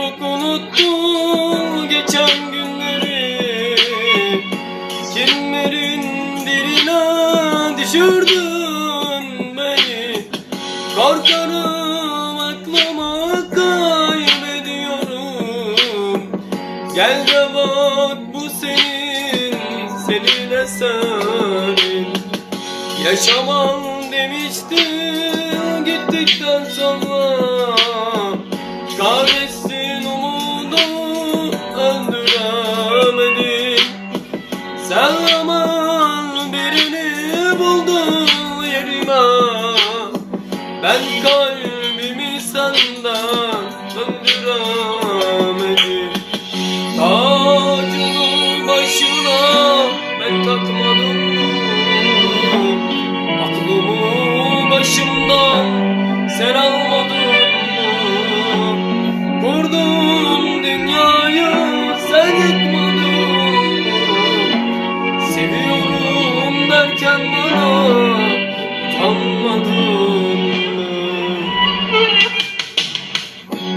Çok unuttum geçen günleri. Kimlerin diline düşürdün beni? Korkarım aklıma kaybediyorum. Gel de bak bu senin, senin. Eserin Yaşaman demiştin Sen zaman birini buldun yerime. Ben kalbimi senden döndüremedim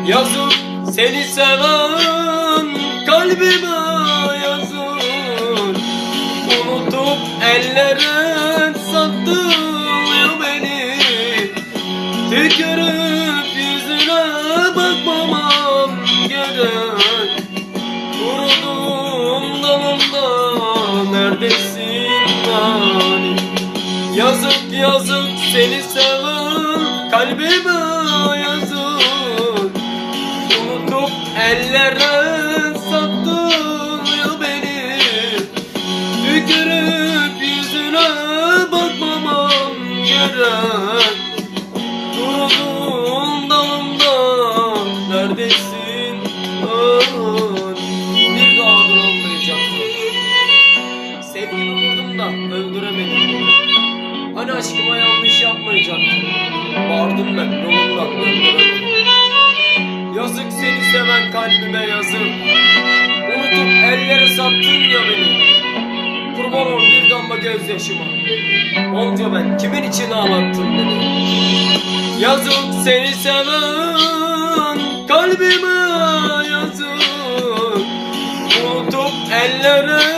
Yazık seni seven kalbime yazık Unutup ellere sattın beni. Tükürüp yüzüne bakmamam gerek. Kurudum dalımda neredesin hani Yazık yazık seni seven Tükürüp yüzüne bakmamam gerek. Dalımda neredesin? Bir daha dur olmayacaktı Sevgimi vurdum öldüremedim. Hani aşkıma yanlış yapmayacaktım? Bağırdım ben yolumdan döndüremedim. Yazık seni seven kalbime yazık. Unutup ellere sattın ya beni Kurban ol bir damla gözyaşıma. Onca ben kimin için ağlattın beni? Yazık seni seven kalbime yazık. Unutup ellere